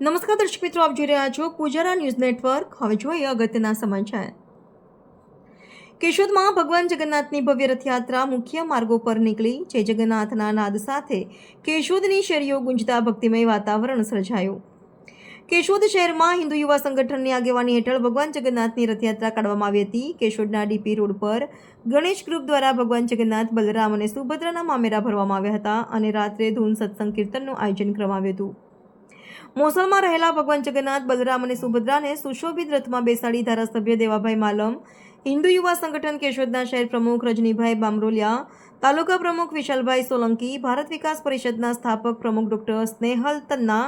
નમસ્કાર દર્શક મિત્રો, આપ જોઈ રહ્યા છો પૂજારા ન્યૂઝ નેટવર્ક. હવે જોઈએ અગત્યના સમાચાર. કેશોદમાં ભગવાન જગન્નાથની ભવ્ય રથયાત્રા મુખ્ય માર્ગો પર નીકળી. જય જગન્નાથના નાદ સાથે કેશોદની શેરીઓ ગુંજતા ભક્તિમય વાતાવરણ સર્જાયું. કેશોદ શહેરમાં હિન્દુ યુવા સંગઠનની આગેવાની હેઠળ ભગવાન જગન્નાથની રથયાત્રા કાઢવામાં આવી હતી. કેશોદના ડીપી રોડ પર ગણેશ ગ્રુપ દ્વારા ભગવાન જગન્નાથ, બલરામ અને સુભદ્રાના મામેરા ભરવામાં આવ્યા હતા અને રાત્રે ધૂન સત્સંગ કીર્તનનું આયોજન કરવામાં આવ્યું હતું. મોસલમાં રહેલા ભગવાન જગન્નાથ, બલરામ અને સુભદ્રાને સુશોભિત રથમાં બેસાડી ધારાસભ્ય દેવાભાઈ માલમ, હિન્દુ યુવા સંગઠન કેશોદના શહેર પ્રમુખ રજનીભાઈ બામરોલિયા, તાલુકા પ્રમુખ વિશાલભાઈ સોલંકી, ભારત વિકાસ પરિષદના સ્થાપક પ્રમુખ ડૉક્ટર સ્નેહલ તન્ના,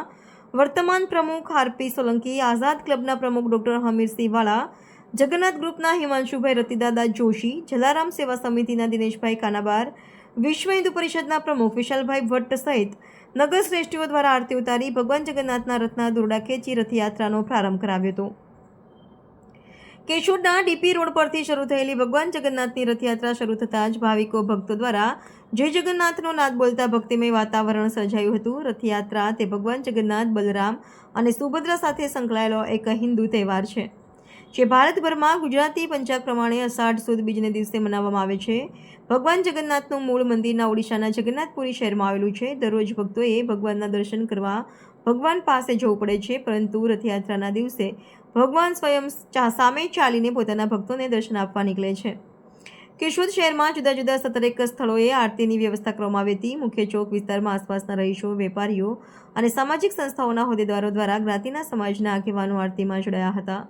વર્તમાન પ્રમુખ હાર્પી સોલંકી, આઝાદ ક્લબના પ્રમુખ ડૉક્ટર હમીરસિંહ વાળા જગન્નાથ ગ્રુપના હિમાંશુભાઈ રતિદાદા જોશી, જલારામ સેવા સમિતિના દિનેશભાઈ કાનાબાર, વિશ્વ હિન્દુ પરિષદના પ્રમુખ વિશાલભાઈ ભટ્ટ સહિત નગર શ્રેષ્ઠીઓ દ્વારા આરતી ઉતારી ભગવાન જગન્નાથના રથના દોરડા ખેંચી રથયાત્રાનો પ્રારંભ કરાવ્યો હતો. કેશોદના ડીપી રોડ પરથી શરૂ થયેલી ભગવાન જગન્નાથની રથયાત્રા શરૂ થતાં જ ભાવિકો ભક્તો દ્વારા જય જગન્નાથનો નાદ બોલતા ભક્તિમય વાતાવરણ સર્જાયું હતું. રથયાત્રા તે ભગવાન જગન્નાથ, બલરામ અને સુભદ્રા સાથે સંકળાયેલો એક હિન્દુ તહેવાર છે. જે ભારતભરમાં ગુજરાતી પંચાગ પ્રમાણે અષાઢ સુદ બીજને દિવસે મનાવવામાં આવે છે. ભગવાન જગન્નાથનું મૂળ મંદિરના ઓડિશાના જગન્નાથપુરી શહેરમાં આવેલું છે. દરરોજ ભક્તોએ ભગવાનના દર્શન કરવા ભગવાન પાસે જવું પડે છે, પરંતુ રથયાત્રાના દિવસે ભગવાન સ્વયં સામે ચાલીને પોતાના ભક્તોને દર્શન આપવા નીકળે છે. કેશોદ શહેરમાં જુદા જુદા સત્તરેક સ્થળોએ આરતીની વ્યવસ્થા કરવામાં આવી હતી. મુખ્ય ચોક વિસ્તારમાં આસપાસના રહીશો, વેપારીઓ અને સામાજિક સંસ્થાઓના હોદ્દેદારો દ્વારા જ્ઞાતિના સમાજના આગેવાનો આરતીમાં જોડાયા હતા.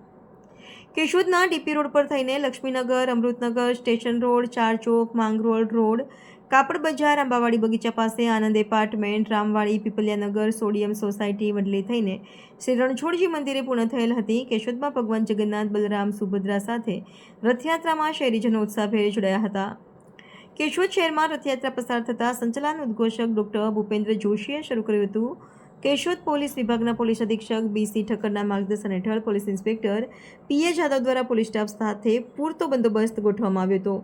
કેશોદના ડીપી રોડ પર થઈને લક્ષ્મીનગર, અમૃતનગર, સ્ટેશન રોડ, ચાર ચોક માંગરોળ રોડ કાપડ બજાર, આંબાવાડી બગીચા પાસે, Anand apartment, Ramwadi, Pipliyanagar, sodium society Vadli થઈને શ્રી રણછોડજી મંદિરે પૂર્ણ થયેલ હતી. કેશોદમાં ભગવાન જગન્નાથ, બલરામ, સુભદ્રા સાથે રથયાત્રામાં શહેરીજનો ઉત્સાહભેર જોડાયા હતા. કેશોદ શહેરમાં રથયાત્રા પસાર થતાં સંચાલન ઉદ્ઘોષક ડૉક્ટર ભૂપેન્દ્ર જોશીએ શરૂ કર્યું હતું. કેશોદ પોલીસ વિભાગના પોલીસ અધિક્ષક બીસી ઠક્કરના માર્ગદર્શન હેઠળ પોલીસ ઇન્સ્પેક્ટર પીએ જાદવ દ્વારા પોલીસ સ્ટાફ સાથે પૂરતો બંદોબસ્ત ગોઠવવામાં આવ્યો હતો.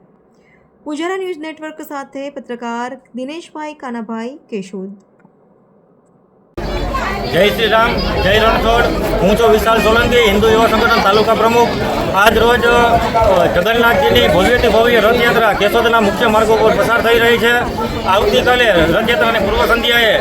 પૂજારા ન્યૂઝ નેટવર્ક સાથે પત્રકાર દિનેશભાઈ કાનાભાઈ કેશોદ. જય શ્રી રામ, જય રણછોડ. હું છું વિશાલ સોલંકી, હિન્દુ યુવા સંગઠન તાલુકા પ્રમુખ. આજ રોજ જગન્નાથજીની ભવ્યથી ભવ્ય રથયાત્રા કેશોદના મુખ્ય માર્ગો પર પસાર થઈ રહી છે. આવતીકાલે રથયાત્રાની પૂર્વ સંધ્યાએ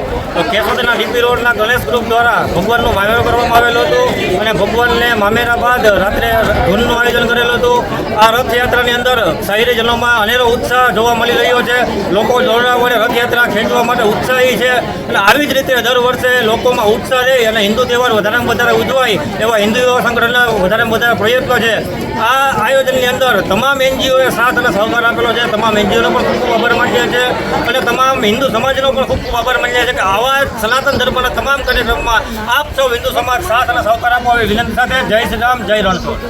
કેશોદના ડીપી રોડના ગણેશ ગ્રુપ દ્વારા ભગવાનનું મામેરો કરવામાં આવેલું હતું અને ભગવાનને મામેરા બાદ રાત્રે ધૂનનું આયોજન કરેલું હતું. આ રથયાત્રાની અંદર શહેરીજનોમાં અનેરો ઉત્સાહ જોવા મળી રહ્યો છે. લોકો દોરડા વડે રથયાત્રા ખેંચવા માટે ઉત્સાહી છે અને આવી જ રીતે દર વર્ષે લોકોમાં ઉત્સાહ રહે અને હિન્દુ તહેવાર વધારેમાં વધારે ઉજવાય એવા હિન્દુ યુવા સંગઠનના વધારેમાં વધારે પ્રયત્નો છે. આ આયોજનની અંદર તમામ એનજીઓએ સાથ અને સહકાર આપેલો છે. તમામ એનજીઓનો પણ ખૂબ ખૂબ આભાર માન્યા છે અને તમામ હિન્દુ સમાજનો પણ ખૂબ ખૂબ આભાર માન્યા છે કે આવા સનાતન ધર્મના તમામ કાર્યક્રમમાં આપ સૌ હિન્દુ સમાજ સાથ અને સહકાર આપવા વિનંતી સાથે જય શ્રી રામ, જય રણછોડ.